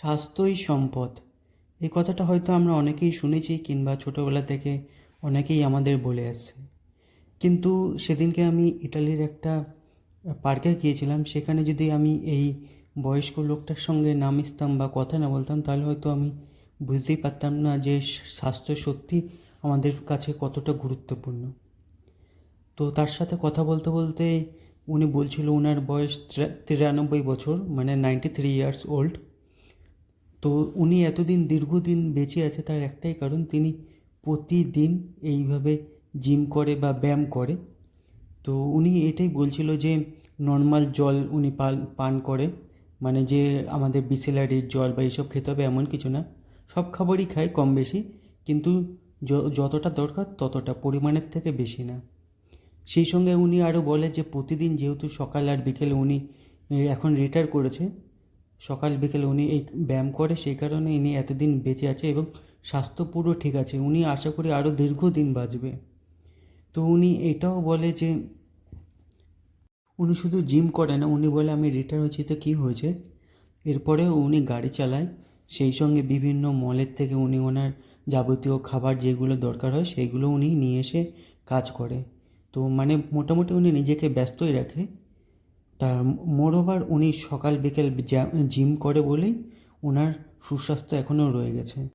স্বাস্থ্যই সম্পদ। এই কথাটা হয়তো আমরা অনেকেই শুনেছি কিংবা ছোটোবেলা থেকে অনেকেই আমাদের বলে আসছে। কিন্তু সেদিনকে আমি ইটালির একটা পার্কে গিয়েছিলাম, সেখানে যদি আমি এই বয়স্ক লোকটার সঙ্গে না মিশতাম বা কথা না বলতাম, তাহলে হয়তো আমি বুঝতেই পারতাম না যে স্বাস্থ্য সত্যি আমাদের কাছে কতটা গুরুত্বপূর্ণ। তো তার সাথে কথা বলতে বলতে উনি বলছিল ওনার বয়স তিরা- তিরানব্বই বছর মানে নাইনটি থ্রি ইয়ার্স ওল্ড তো উনি এতদিন দীর্ঘদিন বেঁচে আছে তার একটাই কারণ, তিনি প্রতিদিন এইভাবে জিম করে বা ব্যায়াম করে। তো উনি এটাই বলছিল যে নর্মাল জল উনি পান পান করে। মানে যে আমাদের বিসেলারির জল বা এইসব খেতে হবে এমন কিছু না। সব খাবারই খায় কম বেশি, কিন্তু যতটা দরকার ততটা পরিমাণের থেকে বেশি না। সেই সঙ্গে উনি আরও বলে যে, প্রতিদিন যেহেতু সকাল আর বিকেলে উনি এখন রিটায়ার করেছে সকাল বিকেলে উনি এই ব্যায়াম করে, সেই কারণে ইনি এতদিন বেঁচে আছে এবং স্বাস্থ্য পুরো ঠিক আছে। উনি আশা করি আরও দীর্ঘদিন বাঁচবে। তো উনি এটাও বলে যে, উনি শুধু জিম করে না, উনি বলে, আমি রিটায়ার হয়েছি তো কী হয়েছে? এরপরেও উনি গাড়ি চালায়। সেই সঙ্গে বিভিন্ন মলের থেকে উনি ওনার যাবতীয় খাবার যেগুলো দরকার হয় সেইগুলো উনি নিয়ে এসে কাজ করে। তো মানে মোটামুটি উনি নিজেকে ব্যস্তই রাখে। তার মোরওভার উনি সকাল বিকেল জিম করে বলেই ওনার সুস্বাস্থ্য এখনও রয়ে গেছে।